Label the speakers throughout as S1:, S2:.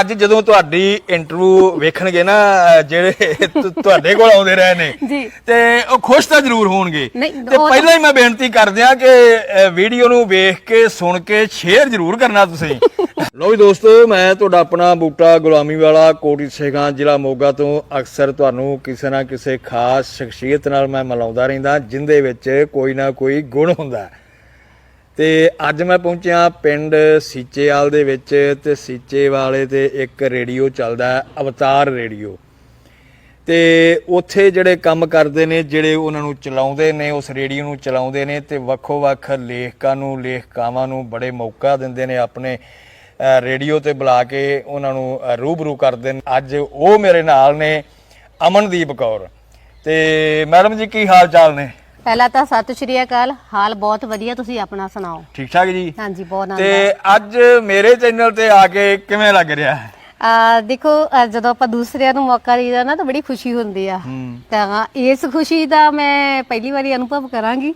S1: ਅੱਜ ਜਦੋਂ ਤੁਹਾਡੀ ਇੰਟਰਵਿਊ ਵੇਖਣਗੇ ਨਾ ਜਿਹੜੇ ਤੁ- ਤੁਹਾਡੇ ਕੋਲ ਆਉਂਦੇ ਰਹੇ ਨੇ
S2: ਜੀ।
S1: ਤੇ ਉਹ ਖੁਸ਼ ਤਾਂ ਜ਼ਰੂਰ ਹੋਣਗੇ।
S2: ਨਹੀਂ,
S1: ਤੇ
S2: ਉਹ ਤਾਂ-
S1: ਪਹਿਲਾਂ ਹੀ ਮੈਂ ਬੇਨਤੀ ਕਰਦਿਆਂ ਕਿ ਵੀਡੀਓ ਨੂੰ ਵੇਖ ਕੇ ਸੁਣ ਕੇ ਸ਼ੇਅਰ ਜ਼ਰੂਰ ਕਰਨਾ ਤੁਸੀਂ। ਲੋ ਵੀ ਦੋਸਤੋ ਮੈਂ ਤੁਹਾਡਾ ਆਪਣਾ ਬੂਟਾ ਗੁਲਾਮੀ ਵਾਲਾ ਕੋਟੀ ਸੇਖਾਂ ਜ਼ਿਲ੍ਹਾ ਮੋਗਾ ਤੋਂ ਅਕਸਰ ਤੁਹਾਨੂੰ ਕਿਸੇ ਨਾ ਕਿਸੇ ਖਾਸ ਸ਼ਖਸੀਅਤ ਨਾਲ ਮੈਂ ਮਿਲਾਉਂਦਾ ਰਹਿੰਦਾ ਜਿੰਦੇ ਵਿੱਚ ਕੋਈ ਨਾ ਕੋਈ ਗੁਣ ਹੁੰਦਾ। ਹੈ ਤੇ ਅੱਜ ਮੈਂ ਪਹੁੰਚਿਆ ਪਿੰਡ ਸੀਚੇਵਾਲ ਦੇ ਵਿੱਚ ਤੇ ਸੀਚੇਵਾਲੇ ਤੇ ਇੱਕ ਰੇਡੀਓ ਚੱਲਦਾ ਅਵਤਾਰ ਰੇਡੀਓ। ਤੇ ਉੱਥੇ ਜਿਹੜੇ ਕੰਮ ਕਰਦੇ ਨੇ, ਜਿਹੜੇ ਉਹਨਾਂ ਨੂੰ ਚਲਾਉਂਦੇ ਨੇ, ਉਸ ਰੇਡੀਓ ਨੂੰ ਚਲਾਉਂਦੇ ਨੇ ਤੇ ਵੱਖੋ-ਵੱਖ ਲੇਖਕਾਂ ਨੂੰ, ਲੇਖਕਾਵਾਂ ਨੂੰ ਬੜੇ ਮੌਕਾ ਦਿੰਦੇ ਨੇ ਆਪਣੇ ਰੇਡੀਓ ਤੇ ਬੁਲਾ ਕੇ ਉਹਨਾਂ ਨੂੰ ਰੂਬਰੂ ਕਰਦੇ ਨੇ। ਅੱਜ ਉਹ ਮੇਰੇ ਨਾਲ ਨੇ ਅਮਨਦੀਪ ਕੌਰ। ਤੇ ਮੈਡਮ ਜੀ, ਕੀ ਹਾਲ ਚਾਲ ਨੇ?
S2: ਪਹਿਲਾਂ ਤਾਂ ਸਤਿ ਸ਼੍ਰੀ ਅਕਾਲ। ਹਾਲ ਬਹੁਤ ਵਧੀਆ ਤੁਸੀਂ ਆਪਣਾ ਸੁਣਾਓ?
S1: ਠੀਕ ਠਾਕ ਜੀ?
S2: ਹਾਂਜੀ ਬਹੁਤ
S1: ਤੇ
S2: ਆਨੰਦ
S1: ਅੱਜ ਮੇਰੇ ਚੈਨਲ ਤੇ ਆ ਕੇ ਕਿਵੇਂ ਲੱਗ ਰਿਹਾ? ਹੈ
S2: ਆ ਦੇਖੋ ਜਦੋਂ ਆਪਾਂ ਦੂਸਰਿਆਂ ਨੂੰ ਮੌਕਾ ਦੇਈਦਾ ਨਾ ਤਾਂ ਬੜੀ ਖੁਸ਼ੀ ਹੁੰਦੀ ਆ।
S1: ਹੂੰ।
S2: ਤਾਂ ਇਸ ਖੁਸ਼ੀ ਦਾ ਮੈਂ ਪਹਿਲੀ ਵਾਰੀ ਅਨੁਭਵ ਕਰਾਂਗੀ।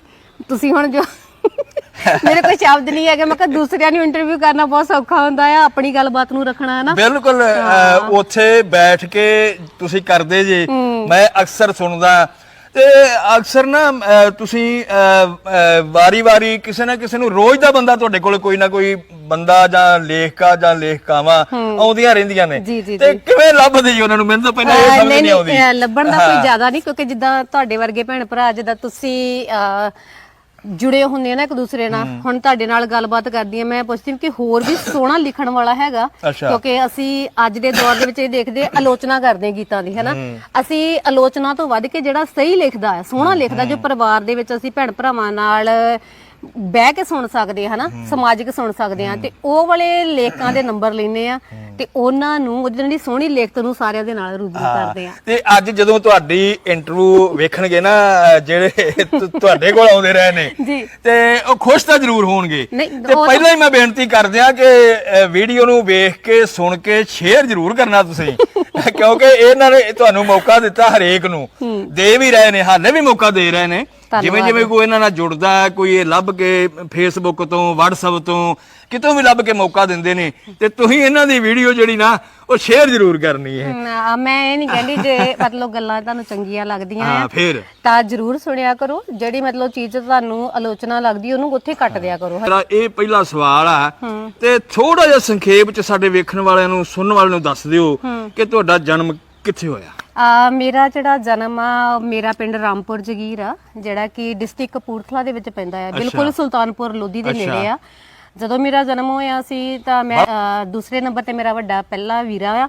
S2: ਤੁਸੀਂ ਹੁਣ ਜੋ ਮੇਰੇ ਕੋਈ ਸ਼ਬਦ ਨਹੀਂ ਹੈਗੇ ਮੈਂ ਕਿਹਾ ਦੂਸਰਿਆਂ ਨੂੰ ਇੰਟਰਵਿਊ ਕਰਨਾ ਬਹੁਤ ਸੌਖਾ ਹੁੰਦਾ ਆ ਆਪਣੀ ਗੱਲਬਾਤ ਨੂੰ ਰੱਖਣਾ ਹੈ ਨਾ।
S1: ਬਿਲਕੁਲ ਅ, ਉੱਥੇ ਬੈਠ ਕੇ ਤੁਸੀਂ ਕਰਦੇ ਜੇ। ਮੈਂ ਅਕਸਰ ਸੁਣਦਾ ਤੇ ਅਕਸਰ ਨਾ ਤੁਸੀਂ ਵਾਰੀ-ਵਾਰੀ ਕਿਸੇ ਨਾ ਕਿਸੇ ਨੂੰ ਰੋਜ਼ ਦਾ ਬੰਦਾ ਤੁਹਾਡੇ ਕੋਲ ਕੋਈ ਨਾ ਕੋਈ ਬੰਦਾ ਜਾਂ ਲੇਖਕਾ ਜਾਂ ਲੇਖਕਾਵਾਂ ਆਉਂਦੀਆਂ ਰਹਿੰਦੀਆਂ ਨੇ।
S2: ਜੀ, ਜੀ,
S1: ਤੇ ਕਿਵੇਂ ਲੱਭਦੇ ਜੀ ਉਹਨਾਂ ਨੂੰ? ਮੈਨੂੰ ਤਾਂ ਪਹਿਲਾਂ ਇਹ ਸਮਝ
S2: ਨਹੀਂ
S1: ਨਹੀਂ ਆਉਂਦੀ।
S2: ਅਹ ਲੱਭਣ ਦਾ ਕੋਈ ਜ਼ਿਆਦਾ ਨਹੀਂ ਕਿਉਂਕਿ ਜਿੱਦਾਂ ਤੁਹਾਡੇ ਵਰਗੇ ਭੈਣ ਭਰਾ ਜਿੱਦਾਂ ਤੁਸੀਂ ਅਹ, ਜੁੜੇ ਹੁੰਦੇ ਆ ਨਾ ਇੱਕ ਦੂਸਰੇ ਨਾਲ ਹੁਣ ਤੁਹਾਡੇ ਨਾਲ ਗੱਲਬਾਤ ਕਰਦੀ ਆ ਮੈਂ ਪੁੱਛਦੀ ਹਾਂ ਕਿ ਹੋਰ ਵੀ ਸੋਹਣਾ ਲਿਖਣ ਵਾਲਾ ਹੈਗਾ। ਕਿਉਂਕਿ ਅਸੀਂ ਅੱਜ ਦੇ ਦੌਰ ਦੇ ਵਿੱਚ ਇਹ ਦੇਖਦੇ ਆਲੋਚਨਾ ਕਰਦੇ ਗੀਤਾਂ ਦੀ ਹੈਨਾ ਅਸੀਂ ਆਲੋਚਨਾ ਤੋਂ ਵੱਧ ਕੇ ਜਿਹੜਾ ਸਹੀ ਲਿਖਦਾ ਹੈ ਸੋਹਣਾ ਲਿਖਦਾ ਜੋ ਪਰਿਵਾਰ ਦੇ ਵਿੱਚ ਅਸੀਂ ਭੈਣ ਭਰਾਵਾਂ ਨਾਲ ਬਹਿ ਕੇ ਸੁਣ ਸਕਦੇ ਹਨਾ? ਸਮਾਜਿਕ ਸੁਣ ਸਕਦੇ ਹਾਂ। ਤੇ ਉਹ ਵਾਲੇ ਲੇਖਕਾਂ ਦੇ ਨੰਬਰ ਲੈਨੇ ਆ ਤੇ ਉਹਨਾਂ ਨੂੰ ਉਹਦੀ ਜਿਹੜੀ ਸੋਹਣੀ ਲਿਖਤ ਨੂੰ ਸਾਰਿਆਂ ਦੇ ਨਾਲ ਰੂਬਰੂ ਕਰਦੇ ਆ।
S1: ਤੇ ਅੱਜ ਜਦੋਂ ਤੁਹਾਡੀ ਇੰਟਰਵਿਊ ਵੇਖਣਗੇ ਨਾ ਜਿਹੜੇ ਤੁਹਾਡੇ ਕੋਲ ਆਉਂਦੇ ਰਹੇ ਨੇ
S2: ਜੀ।
S1: ਤੇ ਉਹ ਖੁਸ਼ ਤਾਂ ਜ਼ਰੂਰ ਹੋਣਗੇ। ਤੇ ਪਹਿਲਾਂ ਹੀ ਮੈਂ ਬੇਨਤੀ ਕਰਦਿਆਂ ਕਿ ਅ, ਵੀਡੀਓ ਨੂੰ ਵੇਖ ਕੇ ਸੁਣ ਕੇ ਸ਼ੇਅਰ ਜ਼ਰੂਰ ਕਰਨਾ ਤੁਸੀਂ। ਕਿਉਂਕਿ ਇਹਨਾਂ ਨੇ ਤੁਹਾਨੂੰ ਮੌਕਾ ਦਿੱਤਾ ਹਰੇਕ ਨੂੰ। ਦੇ ਵੀ ਰਹੇ ਨੇ ਹਾਲੇ ਵੀ ਮੌਕਾ ਦੇ ਰਹੇ ਨੇ। ਜਿਵੇਂ ਜਿਵੇਂ ਕੋਈ ਇਹਨਾਂ ਨਾਲ ਜੁੜਦਾ ਹੈ ਕੋਈ ਇਹ ਲੱਭ ਕੇ ਫੇਸਬੁੱਕ ਤੋਂ WhatsApp ਤੋਂ ਕਿਤੋਂ ਵੀ ਲੱਭ ਕੇ ਮੌਕਾ ਦਿੰਦੇ ਨੇ ਤੇ ਤੁਸੀਂ ਇਹਨਾਂ ਦੀ ਵੀਡੀਓ ਜਿਹੜੀ ਨਾ ਉਹ ਸ਼ੇਅਰ ਜ਼ਰੂਰ ਕਰਨੀ ਹੈ।
S2: ਨਾ, ਮੈਂ ਇਹ ਨਹੀਂ ਕਹਿੰਦੀ ਜੇ ਮਤਲਬ ਗੱਲਾਂ ਤੁਹਾਨੂੰ ਚੰਗੀਆਂ ਲੱਗਦੀਆਂ
S1: ਹਾਂ
S2: ਆ
S1: ਫੇਰ।
S2: ਤਾਂ ਜਰੂਰ ਸੁਣਿਆ ਕਰੋ। ਜਿਹੜੀ ਮਤਲਬ ਚੀਜ਼ ਤੁਹਾਨੂੰ ਆਲੋਚਨਾ ਲੱਗਦੀ ਉਹਨੂੰ ਉੱਥੇ ਕੱਟ ਦਿਆ ਕਰੋ।
S1: ਮੇਰਾ ਇਹ ਪਹਿਲਾ ਸਵਾਲ ਆ ਤੇ ਥੋੜਾ ਜਿਹਾ ਸੰਖੇਪ ਚ ਸਾਡੇ ਵੇਖਣ ਵਾਲਿਆਂ ਨੂੰ ਸੁਣਨ ਵਾਲਿਆਂ ਨੂੰ ਦੱਸ ਦਿਓ ਕਿ ਤੁਹਾਡਾ ਜਨਮ ਕਿੱਥੇ ਹੋਇਆ?
S2: ਆ ਮੇਰਾ ਜਿਹੜਾ ਜਨਮ ਆ ਮੇਰਾ ਪਿੰਡ ਰਾਮਪੁਰ ਜਗੀਰ ਆ ਜਿਹੜਾ ਕਿ ਡਿਸਟ੍ਰਿਕਟ ਕਪੂਰਥਲਾ ਦੇ ਵਿੱਚ ਪੈਂਦਾ ਆ। ਬਿਲਕੁਲ ਸੁਲਤਾਨਪੁਰ ਲੋਧੀ ਦੇ ਨੇੜੇ ਆ। ਜਦੋਂ ਮੇਰਾ ਜਨਮ ਹੋਇਆ ਸੀ ਤਾਂ ਮੈਂ ਅ, ਦੂਸਰੇ ਨੰਬਰ ਤੇ ਮੇਰਾ ਵੱਡਾ ਪਹਿਲਾ ਵੀਰਾ ਆ।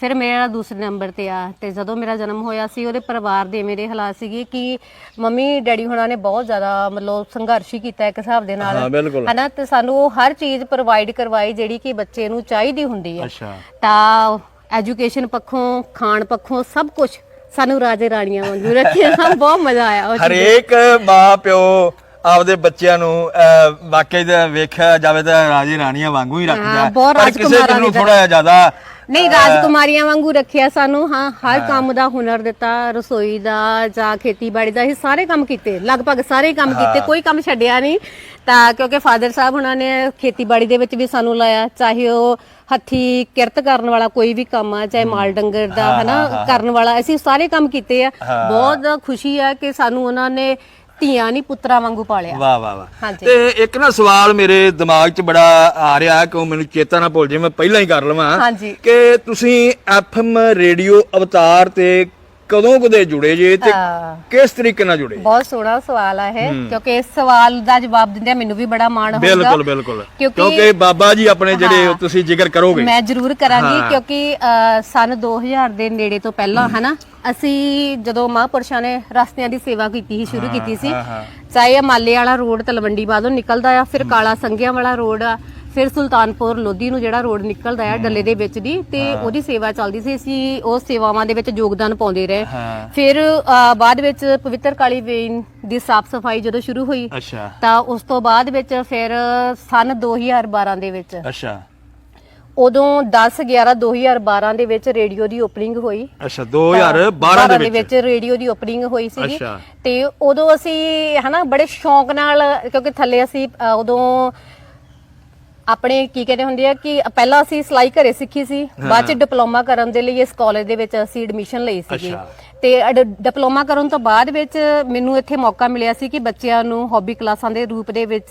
S2: ਫਿਰ ਮੇਰਾ ਦੂਸਰੇ ਨੰਬਰ ਤੇ ਆ। ਤੇ ਜਦੋਂ ਮੇਰਾ ਜਨਮ ਹੋਇਆ ਸੀ ਉਹਦੇ ਪਰਿਵਾਰ ਦੇ ਮੇਰੇ ਹਾਲਾਤ ਸੀਗੇ ਕਿ ਮੰਮੀ ਡੈਡੀ ਹੁਣਾਂ ਨੇ ਬਹੁਤ ਜ਼ਿਆਦਾ ਮਤਲਬ ਸੰਘਰਸ਼ ਹੀ ਕੀਤਾ ਇੱਕ ਹਿਸਾਬ ਦੇ ਨਾਲ।
S1: ਹਾਂ ਬਿਲਕੁਲ।
S2: ਹਨਾ ਤੇ ਸਾਨੂੰ ਉਹ ਹਰ ਚੀਜ਼ ਪ੍ਰੋਵਾਈਡ ਕਰਵਾਈ ਜਿਹੜੀ ਕਿ ਬੱਚੇ ਨੂੰ ਚਾਹੀਦੀ ਹੁੰਦੀ ਆ।
S1: ਅੱਛਾ।
S2: ਤਾਂ ਐਜੂਕੇਸ਼ਨ ਪੱਖੋਂ ਖਾਣ ਪੱਖੋਂ ਸਭ ਕੁਝ ਸਾਨੂੰ ਰਾਜੇ ਰਾਣੀਆਂ ਵਾਂਗੂ ਰੱਖਿਆ ਸਾਨੂੰ ਬਹੁਤ ਮਜ਼ਾ ਆਇਆ ਉਹ ਚੀਜ਼।
S1: ਹਰੇਕ ਮਾਂ ਪਿਓ ਆਪਦੇ ਬੱਚਿਆਂ ਨੂੰ ਅਹ, ਵਾਕਈ ਦਾ ਵੇਖਿਆ ਜਾਵੇ ਤਾਂ ਰਾਜੇ ਰਾਣੀਆਂ ਵਾਂਗੂ ਹੀ ਰੱਖਦਾ।
S2: ਬਹੁਤ
S1: ਪਰ ਕਿਸੇ
S2: ਰਾਜਕੁਮਾਰਾਂ
S1: ਨੂੰ
S2: ਦੀ
S1: ਥੋੜਾ ਜ਼ਿਆਦਾ
S2: ਨਹੀਂ ਰਾਜਕੁਮਾਰੀਆਂ ਵਾਂਗੂ ਰੱਖਿਆ ਸਾਨੂੰ ਹਾਂ ਹਰ ਕੰਮ ਦਾ ਹੁਨਰ ਦਿੱਤਾ ਰਸੋਈ ਦਾ ਜਾਂ ਖੇਤੀਬਾੜੀ ਦਾ ਇਹ ਸਾਰੇ ਕੰਮ ਕੀਤੇ ਲਗਭਗ ਸਾਰੇ ਕੰਮ ਕੀਤੇ ਕੋਈ ਕੰਮ ਛੱਡਿਆ ਨਹੀਂ। ਤਾਂ ਕਿਉਂਕਿ ਫਾਦਰ ਸਾਹਿਬ ਉਹਨਾਂ ਨੇ ਖੇਤੀਬਾੜੀ ਦੇ ਵਿੱਚ ਵੀ ਸਾਨੂੰ ਲਾਇਆ ਚਾਹੇ ਉਹ ਹੱਥੀ ਕਿਰਤ ਕਰਨ ਵਾਲਾ ਕੋਈ ਵੀ ਕੰਮ ਆ ਚਾਹੇ ਮਾਲ ਡੰਗਰ ਦਾ ਹਨਾ ਕਰਨ ਵਾਲਾ ਅਸੀਂ ਸਾਰੇ ਕੰਮ ਕੀਤੇ ਆ। ਬਹੁਤ ਖੁਸ਼ੀ ਆ ਕਿ ਸਾਨੂੰ ਉਹਨਾਂ ਨੇ ਧੀਆਂ ਨਹੀਂ ਪੁੱਤਰਾਂ ਵਾਂਗੂ ਪਾਲਿਆ
S1: ਵਾਹ ਵਾਹ ਵਾਹ
S2: ਹਾਂਜੀ।
S1: ਤੇ ਇੱਕ ਨਾ ਸਵਾਲ ਮੇਰੇ ਦਿਮਾਗ 'ਚ ਬੜਾ ਆ ਰਿਹਾ ਕਿ ਉਹ ਮੈਨੂੰ ਚੇਤਾ ਨਾ ਭੁੱਲ ਜੇ ਮੈਂ ਪਹਿਲਾਂ ਹੀ ਕਰ ਲਵਾਂ
S2: ਹਾਂਜੀ।
S1: ਕਿ ਤੁਸੀਂ ਐਫਐਮ ਰੇਡੀਓ ਅਵਤਾਰ ਤੇ ਕਦੋਂ ਕਦੇ ਜੁੜੇ ਜੇ ਤੇ
S2: ਹਾਂ।
S1: ਕਿਸ ਤਰੀਕੇ ਨਾਲ ਜੁੜੇ
S2: ਬਹੁਤ ਸੋਹਣਾ ਸਵਾਲ ਆ ਇਹ ਕਿਉਂਕਿ ਇਸ ਸਵਾਲ ਦਾ ਜਵਾਬ ਦਿੰਦਿਆਂ ਮੈਨੂੰ ਵੀ ਬੜਾ ਮਾਣ ਹੋਊਗਾ
S1: ਬਿਲਕੁਲ ਬਿਲਕੁਲ
S2: ਕਿਉਂਕਿ
S1: ਕਿਉਂਕਿ ਬਾਬਾ ਜੀ ਆਪਣੇ ਜਿਹੜੇ
S2: ਹਾਂ।
S1: ਤੁਸੀਂ ਜ਼ਿਕਰ ਕਰੋਗੇ
S2: ਮੈਂ ਜ਼ਰੂਰ ਕਰਾਂਗੀ
S1: ਹਾਂ।
S2: ਕਿਉਂਕਿ ਸਨ 2000 ਦੇ ਨੇੜੇ ਤੋਂ ਪਹਿਲਾਂ ਹਨਾ ਅਸੀਂ ਜਦੋਂ ਮਹਾਂਪੁਰਸ਼ਾਂ ਨੇ ਰਸਤਿਆਂ ਦੀ ਸੇਵਾ ਕੀਤੀ ਸੀ ਸ਼ੁਰੂ ਕੀਤੀ ਸੀ
S1: ਹਾਂ, ਹਾਂ।
S2: ਚਾਹੇ ਇਹ ਮਾਲੇ ਵਾਲਾ ਰੋਡ ਤਲਵੰਡੀ ਬਾਦੋਂ ਨਿਕਲਦਾ ਆ ਫਿਰ ਕਾਲਾ ਸੰਘਿਆਂ ਵਾਲਾ ਰੋਡ ਆ ਫਿਰ ਸੁਲਤਾਨਪੁਰ ਲੋਧੀ ਨੂੰ ਜਿਹੜਾ ਰੋਡ ਨਿਕਲਦਾ ਆ ਡੱਲੇ ਦੇ ਵਿੱਚ ਦੀ ਤੇ ਉਹਦੀ ਸੇਵਾ ਚੱਲਦੀ ਸੀ ਅਸੀਂ ਉਸ ਸੇਵਾਵਾਂ ਦੇ ਵਿੱਚ ਯੋਗਦਾਨ ਪਾਉਂਦੇ ਰਹੇ।
S1: ਹਾਂ।
S2: ਫਿਰ ਅ, ਬਾਅਦ ਵਿੱਚ ਪਵਿੱਤਰ ਕਾਲੀ ਵੇਨ ਦੀ ਸਾਫ਼ ਸਫ਼ਾਈ ਜਦੋਂ ਸ਼ੁਰੂ ਹੋਈ
S1: ਅੱਛਾ।
S2: ਤਾਂ ਉਸ ਤੋਂ ਬਾਅਦ ਵਿੱਚ ਫਿਰ ਸਨ 2012 ਦੇ ਵਿੱਚ
S1: ਅੱਛਾ।
S2: ਉਦੋਂ 10 11 2012 ਦੇ ਵਿੱਚ ਰੇਡੀਓ ਦੀ ਓਪਨਿੰਗ ਹੋਈ।
S1: ਅੱਛਾ 2012 ਦੇ ਵਿੱਚ?
S2: ਰੇਡੀਓ ਦੀ ਓਪਨਿੰਗ ਹੋਈ ਸੀਗੀ।
S1: ਅੱਛਾ।
S2: ਤੇ ਉਦੋਂ ਅਸੀਂ ਹਨਾ ਬੜੇ ਸ਼ੌਂਕ ਨਾਲ ਕਿਉਂਕਿ ਥੱਲੇ ਅਸੀਂ ਉਦੋਂ ਆਪਣੇ ਕੀ ਕਹਿੰਦੇ ਹੁੰਦੇ ਆ ਕਿ ਪਹਿਲਾਂ ਅਸੀਂ ਸਿਲਾਈ ਘਰੇ ਸਿੱਖੀ ਸੀ। ਬਾਅਦ ਚ ਡਿਪਲੋਮਾ ਕਰਨ ਦੇ ਲਈ ਇਸ ਕਾਲਜ ਦੇ ਵਿੱਚ ਅਸੀਂ ਐਡਮਿਸ਼ਨ ਲਈ ਸੀਗੀ।
S1: ਅੱਛਾ।
S2: ਤੇ ਡਿਪਲੋਮਾ ਕਰਨ ਤੋਂ ਬਾਅਦ ਵਿੱਚ ਮੈਨੂੰ ਇੱਥੇ ਮੌਕਾ ਮਿਲਿਆ ਸੀ ਕਿ ਬੱਚਿਆਂ ਨੂੰ ਹੌਬੀ ਕਲਾਸਾਂ ਦੇ ਰੂਪ ਦੇ ਵਿੱਚ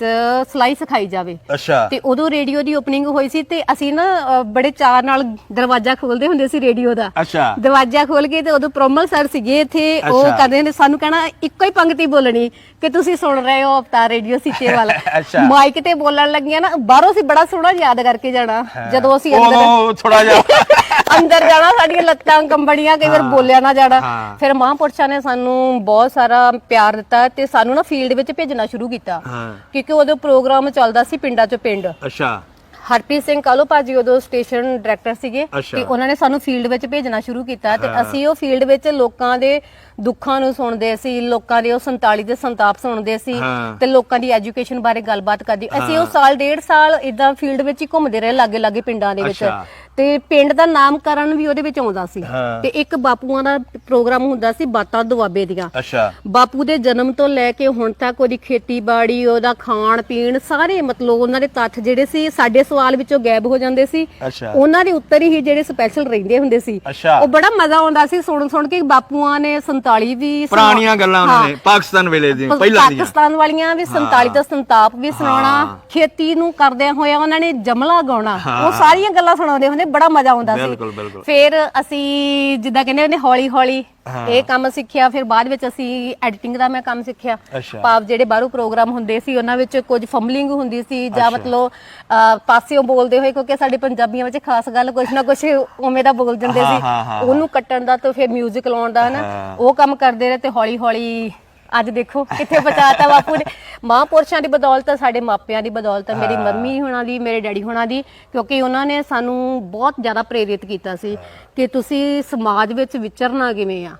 S2: ਸਿਲਾਈ ਸਿਖਾਈ ਜਾਵੇ।
S1: ਅੱਛਾ।
S2: ਤੇ ਉਦੋਂ ਰੇਡੀਓ ਦੀ ਓਪਨਿੰਗ ਹੋਈ ਸੀ ਤੇ ਅਸੀਂ ਨਾ ਬੜੇ ਚਾਅ ਨਾਲ ਦਰਵਾਜ਼ਾ ਖੋਲਦੇ ਹੁੰਦੇ ਸੀ ਰੇਡੀਓ ਦਾ।
S1: ਅੱਛਾ।
S2: ਦਰਵਾਜ਼ਾ ਖੋਲ ਕੇ ਤੇ ਉਦੋਂ ਪ੍ਰੋਮਲ ਸਰ ਸੀਗੇ ਇੱਥੇ ਉਹ। ਕਹਿੰਦੇ ਨੇ ਸਾਨੂੰ ਕਹਿਣਾ ਇੱਕੋ ਹੀ ਪੰਕਤੀ ਬੋਲਣੀ ਕਿ ਤੁਸੀਂ ਸੁਣ ਰਹੇ ਹੋ ਅਵਤਾਰ ਰੇਡੀਓ ਸੀਚੇ ਵਾਲਾ।
S1: ਅੱਛਾ।
S2: ਮਾਈਕ ਤੇ ਬੋਲਣ ਲੱਗੀਆਂ ਨਾ ਬਾਹਰੋਂ ਅਸੀਂ ਬੜਾ ਸੋਹਣਾ ਯਾਦ ਕਰਕੇ ਜਾਣਾ ਜਦੋਂ ਅਸੀਂ ਅੰਦਰ
S1: ਉਹ ਥੋੜਾ ਜਿਹਾ
S2: ਅੰਦਰ ਜਾਣਾ ਸਾਡੀਆਂ ਲੱਤਾਂ ਕੰਬਣੀਆਂ ਕਈ ਵਾਰ ਬੋਲਿਆ ਨਾ ਜਾਣਾ। ਫਿਰ ਮਹਾਂਪੁਰਸ਼ਾਂ ਨੇ ਸਾਨੂੰ ਬਹੁਤ ਸਾਰਾ ਪਿਆਰ ਦਿੱਤਾ ਤੇ ਸਾਨੂੰ ਨਾ ਫੀਲਡ ਵਿੱਚ ਭੇਜਣਾ ਸ਼ੁਰੂ ਕੀਤਾ। ਕਿਉਂਕਿ ਉਦੋਂ ਪ੍ਰੋਗਰਾਮ ਚੱਲਦਾ ਸੀ ਪਿੰਡਾਂ 'ਚ ਪਿੰਡ।
S1: ਅੱਛਾ।
S2: ਹਰਪ੍ਰੀਤ ਸਿੰਘ ਕਾਲੋ ਭਾਜੀ ਉਦੋਂ ਸਟੇਸ਼ਨ ਡਾਇਰੈਕਟਰ ਸੀਗੇ। ਤੇ ਉਹਨਾਂ ਨੇ ਸਾਨੂੰ ਫੀਲਡ ਵਿੱਚ ਭੇਜਣਾ ਸ਼ੁਰੂ ਕੀਤਾ ਤੇ ਅਸੀਂ ਉਹ ਫੀਲਡ ਵਿੱਚ ਲੋਕਾਂ ਦੇ ਦੁੱਖਾਂ ਨੂੰ ਸੁਣਦੇ ਸੀ ਲੋਕਾਂ ਦੇ ਉਹ 47 ਦੇ ਸੰਤਾਪ ਸੁਣਦੇ ਸੀ। ਤੇ ਲੋਕਾਂ ਦੀ ਐਜੂਕੇਸ਼ਨ ਬਾਰੇ ਗੱਲਬਾਤ ਕਰਦੇ ਅਸੀਂ ਉਹ ਸਾਲ ਡੇਢ ਸਾਲ ਇਦਾਂ ਫੀਲਡ ਵਿੱਚ ਹੀ ਘੁੰਮਦੇ ਰਹੇ ਲਾਗੇ ਲਾਗੇ ਪਿੰਡਾਂ ਦੇ ਵਿੱਚ। ਤੇ ਪਿੰਡ ਦਾ ਨਾਮਕਰਨ ਵੀ ਉਹਦੇ ਵਿੱਚ ਆਉਂਦਾ ਸੀ।
S1: ਹਾਂ।
S2: ਤੇ ਇੱਕ ਬਾਪੂਆਂ ਦਾ ਪ੍ਰੋਗਰਾਮ ਹੁੰਦਾ ਸੀ ਬਾਤਾਂ ਦੁਆਬੇ ਦੀਆਂ।
S1: ਅੱਛਾ।
S2: ਬਾਪੂ ਦੇ ਜਨਮ ਤੋਂ ਲੈ ਕੇ ਹੁਣ ਤੱਕ ਉਹਦੀ ਖੇਤੀਬਾੜੀ ਉਹਦਾ ਖਾਣ ਪੀਣ ਸਾਰੇ ਮਤਲਬ ਉਹਨਾਂ ਦੇ ਤੱਥ ਜਿਹੜੇ ਸੀ ਸਾਡੇ ਸਵਾਲ ਵਿੱਚੋਂ ਗਾਇਬ ਹੋ ਜਾਂਦੇ ਸੀ।
S1: ਅੱਛਾ।
S2: ਉਹਨਾਂ ਦੇ ਉੱਤਰ ਹੀ ਜਿਹੜੇ ਸਪੈਸ਼ਲ ਰਹਿੰਦੇ ਹੁੰਦੇ ਸੀ।
S1: ਅੱਛਾ।
S2: ਉਹ ਬੜਾ ਮਜ਼ਾ ਆਉਂਦਾ ਸੀ ਸੁਣ ਸੁਣ ਕੇ ਬਾਪੂਆਂ ਨੇ 47 ਵੀ ਸੁਣਾ-
S1: ਪੁਰਾਣੀਆਂ ਗੱਲਾਂ ਉਹਨਾਂ ਨੇ। ਪਾਕਿਸਤਾਨ ਵੇਲੇ ਦੀਆਂ
S2: ਪ-
S1: ਪਹਿਲਾਂ ਦੀਆਂ।
S2: ਪਾਕਿਸਤਾਨ ਵਾਲੀਆਂ ਵੀ 47 ਦਾ ਸੰਤਾਪ ਵੀ ਸੁਣਾਉਣਾ ਖੇਤੀ ਨੂੰ ਕਰਦਿਆਂ ਹੋਇਆ ਉਹਨਾਂ ਨੇ ਜਮਲਾ ਗਾਉਣਾ। ਉਹ ਸਾਰੀਆਂ ਗੱਲਾਂ ਸੁਣਾਉਂਦੇ ਹੁੰਦੇ। ਬੜਾ ਮਜ਼ਾ ਆਉਂਦਾ ਸੀ।
S1: ਬਿਲਕੁਲ ਬਿਲਕੁਲ।
S2: ਫਿਰ ਅਸੀਂ ਜਿੱਦਾਂ ਕਹਿੰਦੇ ਹੁੰਦੇ ਹੌਲੀ ਹੌਲੀ ਇਹ ਕੰਮ ਸਿੱਖਿਆ ਫਿਰ ਬਾਅਦ ਵਿੱਚ ਅਸੀਂ ਐਡੀਟਿੰਗ ਦਾ ਮੈਂ ਕੰਮ ਸਿੱਖਿਆ। ਭਾਵ ਜਿਹੜੇ ਬਾਹਰੋਂ ਪ੍ਰੋਗਰਾਮ ਹੁੰਦੇ ਸੀ ਉਹਨਾਂ ਵਿੱਚ ਕੁਝ ਫੰਬਲਿੰਗ ਹੁੰਦੀ ਸੀ ਜਾਂ ਮਤਲਬ ਪਾਸਿਓਂ ਬੋਲਦੇ ਹੋਏ ਕਿਉਂਕਿ ਸਾਡੇ ਪੰਜਾਬੀਆਂ ਵਿੱਚ ਖਾਸ ਗੱਲ ਕੁਝ ਨਾ ਕੁਝ ਉਵੇਂ ਦਾ ਬੋਲ ਜਾਂਦੇ ਸੀ। ਉਹਨੂੰ ਕੱਟਣ ਦਾ ਤੇ ਫਿਰ 뮤직 ਲਾਉਣ ਦਾ ਹਨਾ। ਉਹ ਕੰਮ ਕਰਦੇ ਰਹੇ ਤੇ ਹੌਲੀ ਹੌਲੀ ਅੱਜ ਦੇਖੋ ਕਿੱਥੇ ਪਹੁੰਚਾਤਾ ਬਾਪੂ ਨੇ। ਮਹਾਂਪੁਰਸ਼ਾਂ ਦੀ ਬਦੌਲਤ ਸਾਡੇ ਮਾਪਿਆਂ ਦੀ ਬਦੌਲਤ ਮੇਰੀ ਮੰਮੀ ਹੋਣਾ ਦੀ ਮੇਰੇ ਡੈਡੀ ਹੋਣਾ ਦੀ ਕਿਉਂਕਿ ਉਹਨਾਂ ਨੇ ਸਾਨੂੰ ਬਹੁਤ ਜ਼ਿਆਦਾ ਪ੍ਰੇਰਿਤ ਕੀਤਾ ਸੀ ਕਿ ਤੁਸੀਂ ਸਮਾਜ ਵਿੱਚ ਵਿਚਰਨਾ ਕਿਵੇਂ ਆ?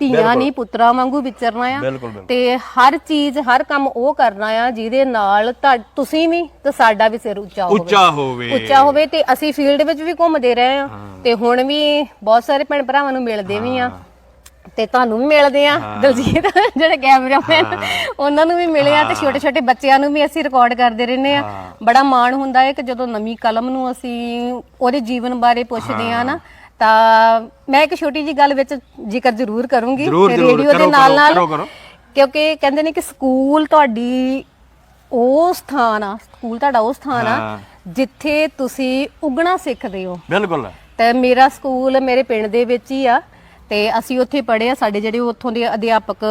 S2: ਧੀਆਂ ਨਹੀਂ ਪੁੱਤਰਾਂ ਵਾਂਗੂ ਵਿਚਰਨਾ ਆ। ਤੇ ਹਰ ਚੀਜ਼ ਹਰ ਕੰਮ ਉਹ ਕਰਨਾ ਆ ਜਿਹਦੇ ਨਾਲ ਤੁਸੀਂ ਵੀ ਤੇ ਸਾਡਾ ਵੀ ਸਿਰ ਉੱਚਾ ਹੋਵੇ।
S1: ਉੱਚਾ ਹੋਵੇ।
S2: ਉੱਚਾ ਹੋਵੇ ਤੇ ਅਸੀਂ ਫੀਲਡ ਵਿੱਚ ਵੀ ਘੁੰਮਦੇ ਰਹੇ ਆ। ਤੇ ਹੁਣ ਵੀ ਬਹੁਤ ਸਾਰੇ ਭੈਣ ਭਰਾਵਾਂ ਨੂੰ ਮਿਲਦੇ ਵੀ ਆ। ਤੇ ਤੁਹਾਨੂੰ ਵੀ ਮਿਲਦੇ ਆ। ਦਲਜੀਤ ਜਿਹੜੇ ਕੈਮਰਾਮੈਨ ਉਹਨਾਂ ਨੂੰ ਵੀ ਮਿਲੇ ਆ ਤੇ ਛੋਟੇ ਛੋਟੇ ਬੱਚਿਆਂ ਨੂੰ ਵੀ ਅਸੀਂ ਰਿਕਾਰਡ ਕਰਦੇ ਰਹਿੰਦੇ ਆ। ਬੜਾ ਮਾਣ ਹੁੰਦਾ ਹੈ ਕਿ ਜਦੋਂ ਨਵੀਂ ਕਲਮ ਨੂੰ ਅਸੀਂ ਉਹਦੇ ਜੀਵਨ ਬਾਰੇ ਪੁੱਛਦੇ ਆ ਨਾ ਤਾਂ ਮੈਂ ਇੱਕ ਛੋਟੀ ਜੀ ਗੱਲ ਵਿੱਚ ਜ਼ਿਕਰ ਜ਼ਰੂਰ ਕਰੂੰਗੀ ਰੇਡੀਓ ਦੇ ਨਾਲ ਨਾਲ। ਕਿਉਂਕਿ ਕਹਿੰਦੇ ਨੇ ਕਿ ਸਕੂਲ ਤੁਹਾਡੀ ਉਹ ਸਥਾਨ ਆ ਸਕੂਲ ਤੁਹਾਡਾ ਉਹ ਸਥਾਨ ਆ। ਜਿੱਥੇ ਤੁਸੀਂ ਉਗਣਾ ਸਿੱਖਦੇ ਹੋ।
S1: ਬਿਲਕੁਲ।
S2: ਤੇ ਮੇਰਾ ਸਕੂਲ ਮੇਰੇ ਪਿੰਡ ਦੇ ਵਿੱਚ ਹੀ ਆ। ਤੇ ਅਸੀਂ ਉੱਥੇ ਪੜ੍ਹੇ ਆ ਸਾਡੇ ਜਿਹੜੇ ਉੱਥੋਂ ਦੇ ਅਧਿਆਪਕ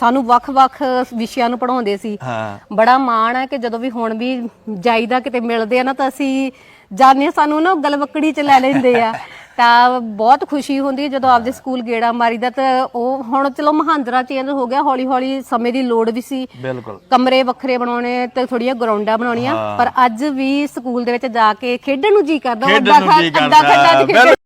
S2: ਸਾਨੂੰ ਵੱਖ-ਵੱਖ ਵਿਸ਼ਿਆਂ ਨੂੰ ਪੜ੍ਹਾਉਂਦੇ ਸੀ।
S1: ਹਾਂ।
S2: ਬੜਾ ਮਾਣ ਹੈ ਕਿ ਜਦੋਂ ਵੀ ਹੁਣ ਵੀ ਜਾਈਦਾ ਕਿਤੇ ਮਿਲਦੇ ਆ ਨਾ ਤਾਂ ਅਸੀਂ ਜਾਣੇ ਸਾਨੂੰ ਨਾ ਗਲਵਕੜੀ ਚ ਲੈ ਲੈਂਦੇ ਆ। ਤਾਂ ਬਹੁਤ ਖੁਸ਼ੀ ਹੁੰਦੀ ਜਦੋਂ ਆਪਦੇ ਸਕੂਲ ਗੇੜਾ ਮਾਰੀਦਾ ਤਾਂ ਉਹ ਹੁਣ ਚਲੋ ਮਹਾਂਦਰਾ ਚੇਂਜ ਹੋ ਗਿਆ ਹੌਲੀ ਹੌਲੀ ਸਮੇਂ ਦੀ ਲੋੜ ਵੀ ਸੀ।
S1: ਬਿਲਕੁਲ।
S2: ਕਮਰੇ ਵੱਖਰੇ ਬਣਾਉਣੇ ਤੇ ਥੋੜੀਆਂ ਗਰਾਊਂਡਾਂ ਬਣਾਉਣੀਆਂ ਪਰ ਅੱਜ ਵੀ ਸਕੂਲ ਦੇ ਵਿੱਚ ਜਾ ਕੇ ਖੇਡਣ ਨੂੰ ਜੀ ਕਰਦਾ
S1: ਖੇਡਣ
S2: ਅੱਧਾ ਖੱਡਾ ਚ ਖੇਡਣ